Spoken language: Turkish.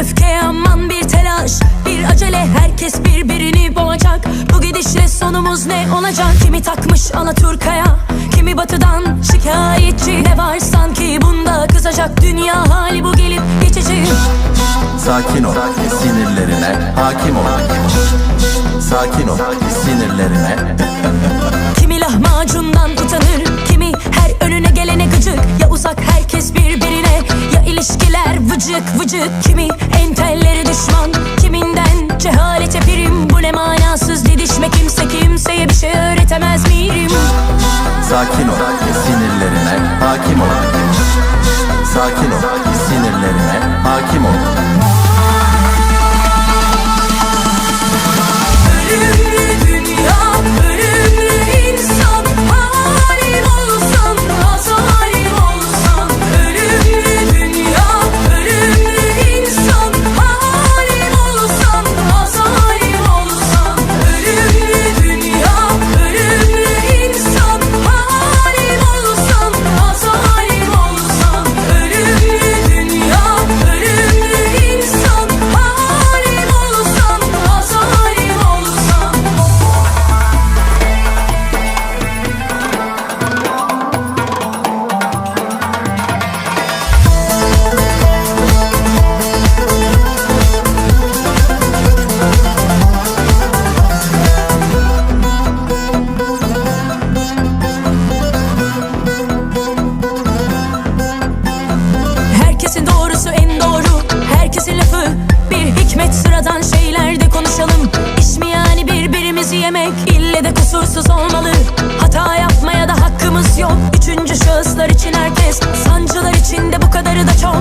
öfke aman bir telaş. Bir acele herkes birbirini boğacak. Bu gidişle sonumuz ne olacak? Kimi takmış Alaturka'ya Kimi batıdan şikayetçi. Ne var sanki bunda? Kızacak Dünya hali bu gelip geçici. Sakin ol sinirlerine hakim ol. Sakin ol sinirlerine. Kimi lahmacundan utanır Kimi her önüne gelene gıcık. Ya uzak Ya ilişkiler vıcık vıcık. Kimi entelleri düşman Kiminden cehalete prim Bu ne manasız didişme kimse kimseye bir şey öğretemez miyim Sakin ol sinirlerine hakim ol. Sakin ol sinirlerine hakim ol lafı. Bir hikmet sıradan şeylerde konuşalım. İş mi yani birbirimizi yemek? İlle de kusursuz olmalı. Hata yapmaya da hakkımız yok. Üçüncü şahıslar için herkes Sancılar içinde. Bu kadarı da çok.